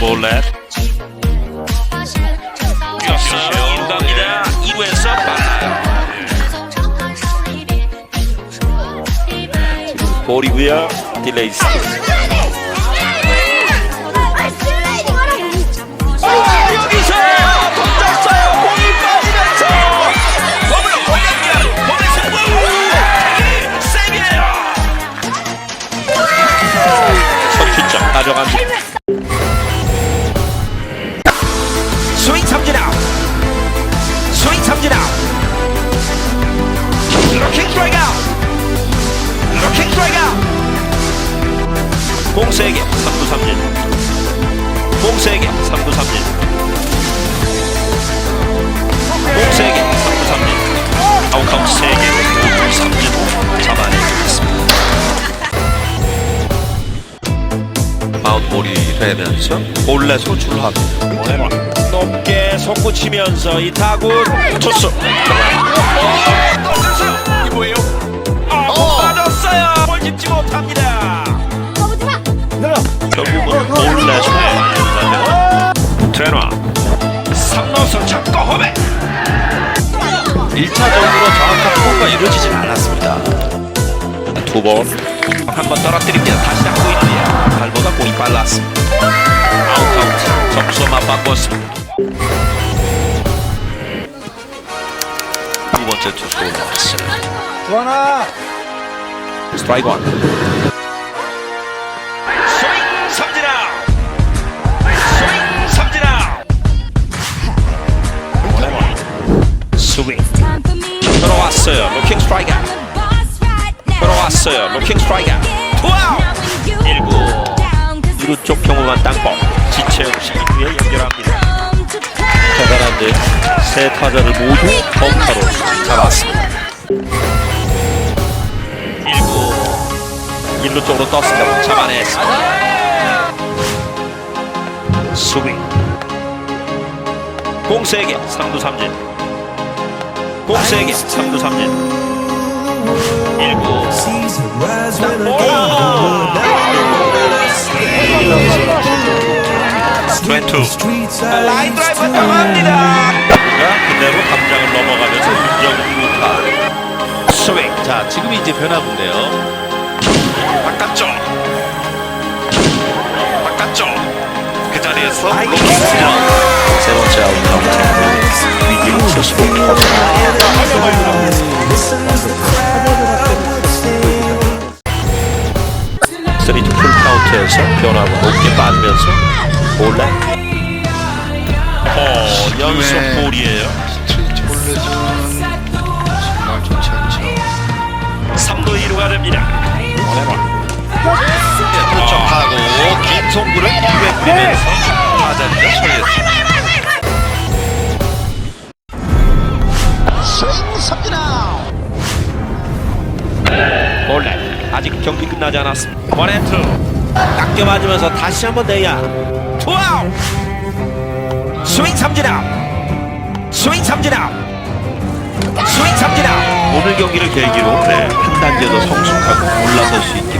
볼넷 뛰었어요. 인강이다. 1루에서 빨라요. 볼이고요. 딜레이 스틱. 공 3구 삼진. 공 세개 3구 삼진. 공 세개 3구 삼진. 아웃 카운트 세개 5구 삼진 잡아내겠습니다. 마운볼이 되면서 볼넷으로 출루합니다. 높게 솟구치면서 이 타구 투수. 3루선 잡고 홈에 1차적으로 정확한 포가 이루어지진 않았습니다. 두번 한 번 떨어뜨립니다. 다시 잡고 있네요. 발보다 공이 빨랐습니다. 아웃 카운트 점수만 바꿨습니다. 두 번째 투수 올라왔어요. 주하나 스트라이크 원. 스윙 들어왔어요. 로킹 스트라이크. 들어왔어요. 로킹 스트라이크 아웃. 투아웃. 1구. 2루 쪽 경험한 땅볼. 씨 2루에 연결합니다. 대단한데 세 타자를 모두 범타로 잡았습니다. 1구 1루 쪽으로 떴습니다. 잡아냈습니다. 스윙 공 3개 3구 삼진 공 3개 3구 삼진 1구. 트렌투. 라인 드라이브 나갑니다. 그대로 담장을 넘어가면서 2점 2루타. 스윙. 자, 지금이 이제 변화구인데요. 바깥쪽. 바깥쪽. 그 자리에서 로킹 세 번째 아웃 쓰리투 풀 카운트에서 변화구 높게 빠지면서 볼넷 어 연속 볼이에요. 스트레이트 볼넷은 정말 좋지 않죠. 3루 2루가 됩니다 부족하고 긴 송구를 2회 뿌리면서 타자를 처리했습니다. 아직 경기 끝나지 않았습니다. 원앤투. 깎여 맞으면서 다시 한번 내야. 투아웃! 스윙 삼진 아웃 스윙 삼진 아웃 스윙 삼진 아웃 오늘 경기를 계기로 네, 한 단계 더 성숙하고 올라설 수 있기